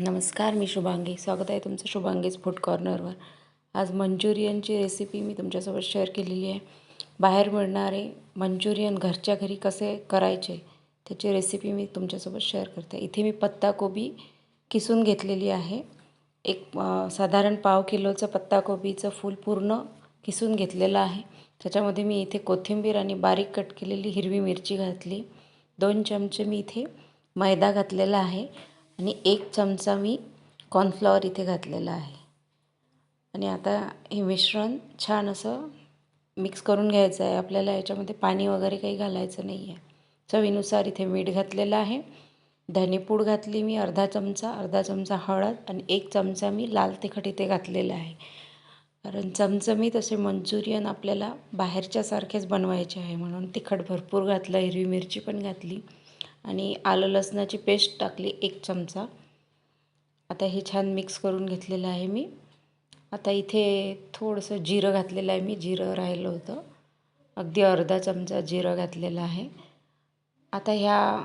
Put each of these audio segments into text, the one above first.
नमस्कार मी शुभांगी. स्वागत आहे तुमचं शुभांगीज फूड कॉर्नरवर आज मंचुरियनची रेसिपी मी तुमच्यासोबत शेअर केलेली आहे. बाहेर मिळणारे मंचुरियन घरच्या घरी कसे करायचे त्याची रेसिपी मी तुमच्यासोबत शेअर करते. इथे मी पत्ताकोबी किसून घेतलेली आहे. एक साधारण पाव किलोचं पत्ताकोबीचं फूल पूर्ण किसून घेतलेलं आहे. त्याच्यामध्ये मी इथे कोथिंबीर आणि बारीक कट केलेली हिरवी मिरची घातली. दोन चमचे मी इथे मैदा घातलेला आहे. आणि एक चमचा मी कॉर्नफ्लॉवर इथे घातलेला आहे. आणि आता हे मिश्रण छान असं मिक्स करून घ्यायचं आहे. आपल्याला याच्यामध्ये पाणी वगैरे काही घालायचं नाही आहे चवीनुसार इथे मीठ घातलेलं आहे. धनेपूड घातली मी अर्धा चमचा अर्धा चमचा हळद आणि एक चमचा मी लाल तिखट इथे घातलेला आहे. कारण चमचमीत असे मंचुरियन आपल्याला बाहेरच्यासारखेच बनवायचे आहे म्हणून तिखट भरपूर घातलं हिरवी मिरची पण घातली. आणि आलं लसणाची पेस्ट टाकली एक चमचा. आता हे छान मिक्स करून घेतलेलं आहे मी. आता इथे थोडंसं जिरं घातलेलं आहे मी जिरं राहिलं होतं. अगदी अर्धा चमचा जिरं घातलेलं आहे. आता ह्या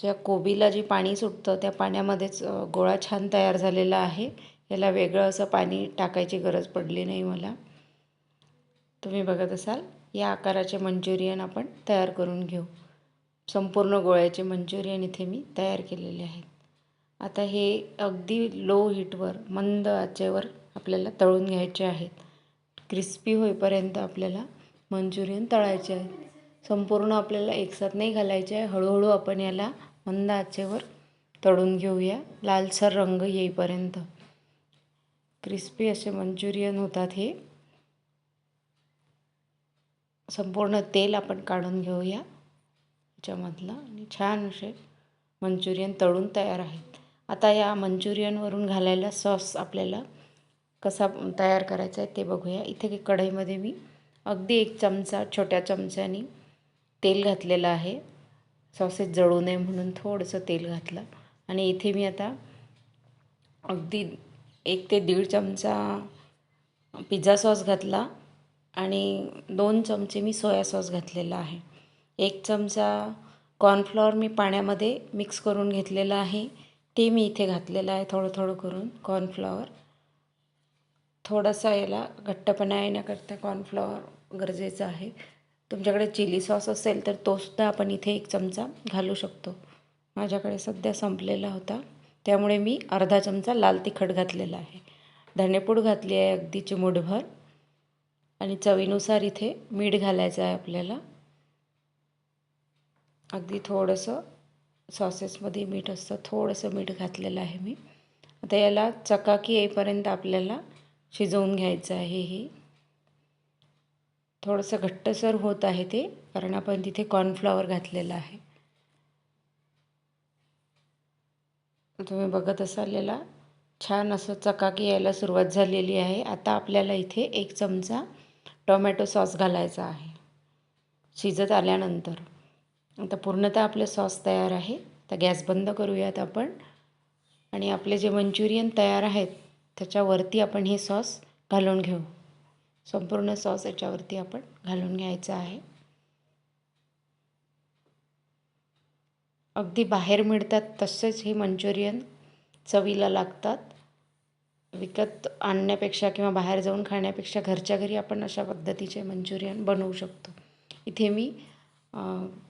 ज्या कोबीला जे पाणी सुटतं त्या पाण्यामध्येच गोळा छान तयार झालेला आहे. याला वेगळं असं पाणी टाकायची गरज पडली नाही मला. तुम्ही बघत असाल या आकाराचे मंचुरियन आपण तयार करून घेऊ. संपूर्ण गोळ्याचे मंचुरियन इथे मी तयार केलेले आहेत आता हे अगदी लो हीटवर मंद आचेवर आपल्याला तळून घ्यायचे आहेत. क्रिस्पी होईपर्यंत आपल्याला मंचुरियन तळायचे आहेत संपूर्ण आपल्याला एकसाथ नाही घालायचे आहे. हळूहळू आपण याला मंद आचेवर तळून घेऊया. लालसर रंग येईपर्यंत. क्रिस्पी असे मंचुरियन होतात हे. संपूर्ण तेल आपण काढून घेऊया. याच्यामधलं आणि छान असे मंचुरियन तळून तयार आहेत. आता या मंचुरियनवरून घालायला सॉस आपल्याला कसा तयार करायचा आहे ते बघूया. इथे कढईमध्ये मी अगदी एक चमचा छोट्या चमच्यानी तेल घातलेलं आहे. सॉसेस जळू नये म्हणून थोडंसं तेल घातलं. आणि इथे मी आता अगदी एक ते दीड चमचा पिझ्झा सॉस घातला. आणि दोन चमचे मी सोया सॉस घातलेला आहे. एक चमचा कॉर्नफ्लॉवर मी पाण्यामध्ये मिक्स करून घेतलेलं आहे. ते मी इथे घातलेलं आहे थोडं थोडं करून कॉर्नफ्लॉवर थोडासा याला घट्टपणा येण्याकरता कॉर्नफ्लॉवर गरजेचं आहे. तुमच्याकडे चिली सॉस असेल तर तोसुद्धा आपण इथे एक चमचा घालू शकतो. माझ्याकडे सध्या संपलेला होता. त्यामुळे मी अर्धा चमचा लाल तिखट घातलेला आहे. धणेपूड घातली आहे अगदी चिमूटभर. आणि चवीनुसार इथे मीठ घालायचं आहे आपल्याला. अगदी थोडंसं सॉसेसमध्ये मीठ असतं. थोडंसं मीठ घातलेलं आहे मी. आता याला चकाकी येईपर्यंत आपल्याला शिजवून घ्यायचं आहे हे. थोडंसं घट्टसर होत आहे ते कारण आपण तिथे कॉर्नफ्लॉवर घातलेलं आहे. तुम्ही बघत असाल याला छान असं चकाकी यायला सुरुवात झालेली आहे. आता आपल्याला इथे एक चमचा टोमॅटो सॉस घालायचा आहे. शिजत आल्यानंतर. आता पूर्णतः आपलं सॉस तयार आहे. तर गॅस बंद करूयात आपण. आणि आपले जे मंचुरियन तयार आहेत त्याच्यावरती आपण हे सॉस घालून घेऊ. संपूर्ण सॉस याच्यावरती आपण घालून घ्यायचं आहे. अगदी बाहेर मिळतात तसेच हे मंचुरियन चवीला लागतात. विकत आणण्यापेक्षा किंवा बाहेर जाऊन खाण्यापेक्षा घरच्या घरी आपण अशा पद्धतीचे मंचुरियन बनवू शकतो. इथे मी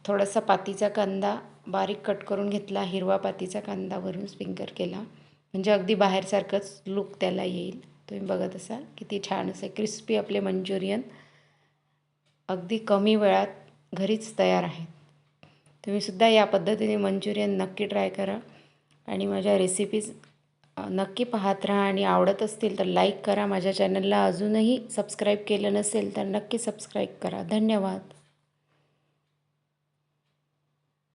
थोडासा पातीचा कांदा बारीक कट करून घेतला हिरवा पातीचा कांदा वरून स्प्रिंकर केला. म्हणजे अगदी बाहेरसारखंच लुक त्याला येईल. तुम्ही बघत असाल किती छान असे क्रिस्पी आपले मंचुरियन. अगदी कमी वेळात घरीच तयार आहेत. तुम्हीसुद्धा या पद्धतीने मंचुरियन नक्की ट्राय करा आणि माझ्या रेसिपीज नक्की पाहत राहा आणि आवडत असतील तर लाईक करा. माझ्या चॅनलला अजूनही सबस्क्राईब केलं नसेल तर नक्की सबस्क्राईब करा. धन्यवाद.